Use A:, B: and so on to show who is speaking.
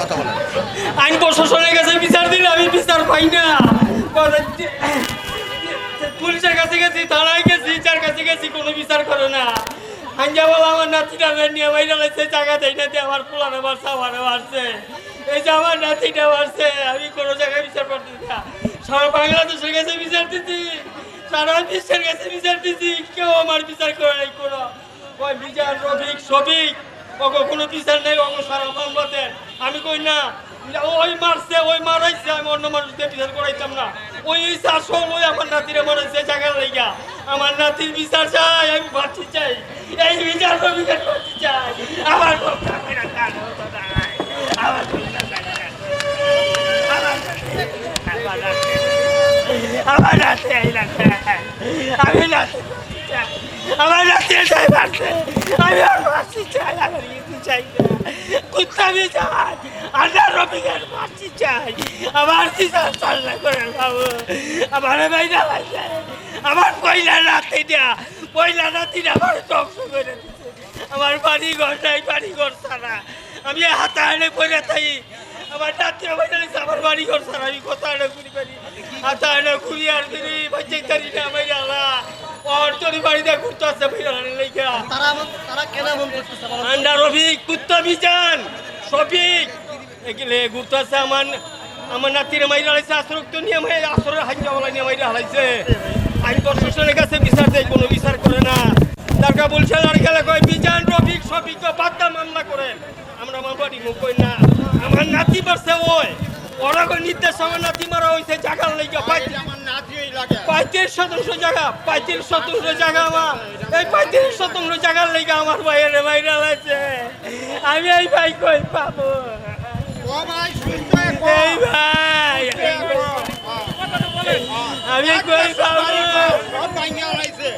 A: কথা বলেন।
B: আইন প্রশাসনের কাছে বিচার দিলে আমি বিচার পাই না। পুলিশের কাছে গেছি, থানায় গেছি যার কাছে গেছি, কোনো বিচার করে না। আঞ্জা বলা, আমার নাতিটা নিয়ে বাইরে লাগছে জায়গা দেয় আমার পোলানো বাড়ছে আমারও বাড়ছে এই যে আমার নাতিটা বাড়ছে আমি কোনো জায়গায় বিচার পাচ্ছি না। সারা কাছে বিচার দিচ্ছি সারা বিশ্বের কাছে বিচার দিচ্ছি কেউ আমার বিচার করে নাই কোনো। ওই বিচার রফিক সফিক ওকে কোনো বিচার নেই ওকে সারা বাংলাদেশ আমি কই না, ওই মারছে, ওই মারাইছে, আমি অন্য মানুষদের বিচার করাইতাম না। ওই শাসন ওই আমার নাতিরে মারাইছে জায়গার লাইগা আমার নাতির বিচার চাই, আমি বাঁচি চাই। এই বিচার বিচার করতে চাই। আমার। আমার নাতি- আমি নাতি আমার নাতি চাই। বাঁচতে আমি আমার কিছু চাই না। আন্ডার রবিকের বাঁচতে চাই। আমার বিচার চাল্লা করে বাবু আমার বাইনা লাগছে আমার পয়লা রাতে দেয়া পয়লা রাতে আমার ধ্বংস করে আমার বাড়ি ঘর নাই বাড়ি ঘর ছাড়া। আমি হাতা হাড়ে পড়ে থাকি। আমার বাইনা লাগছে আমার বাড়ি ঘর ছাড়া আমি কথা হাড়ে ঘুরি পারি হাতা হাড়ে ঘুরি আর ঘুরি বাচ্চা তারি না বাইরে আলা। তোর বাড়িতে ঘুরতে আসছে বাইরে হাড়ে
A: তারা তারা কেন এমন করতেছে
B: আন্ডা রফিক কুত্তা বিজান শফিক। এগুলো ঘুরতে আছে আমার আমার নাতির মাইরা হালাইছে আসরক তো নিয়ে মাই হাইজা নিয়ে মাইরা হালাইছে। আইন প্রশাসনের কাছে বিচার দেয় কোনো বিচার করে না। তারকা বলছে আর গেলে কয় বিজান রফিক শফিক বাদ্দা মামলা করেন আমরা মামলা মুখ কই না? আমার নাতি পারছে ওই। ওরা নির্দেশ আমার নাতি মারা হয়েছে জাগার লেগে পঁয়ত্রিশ শতাংশ জায়গা পঁয়ত্রিশ শতাংশ জায়গা আমার। এই পঁয়ত্রিশ শতাংশ জায়গার লেগে আমার ভাইয়ের বাইরে আছে আমি এই ভাই কই পাবো? এই ভাই আমি কই পাবো?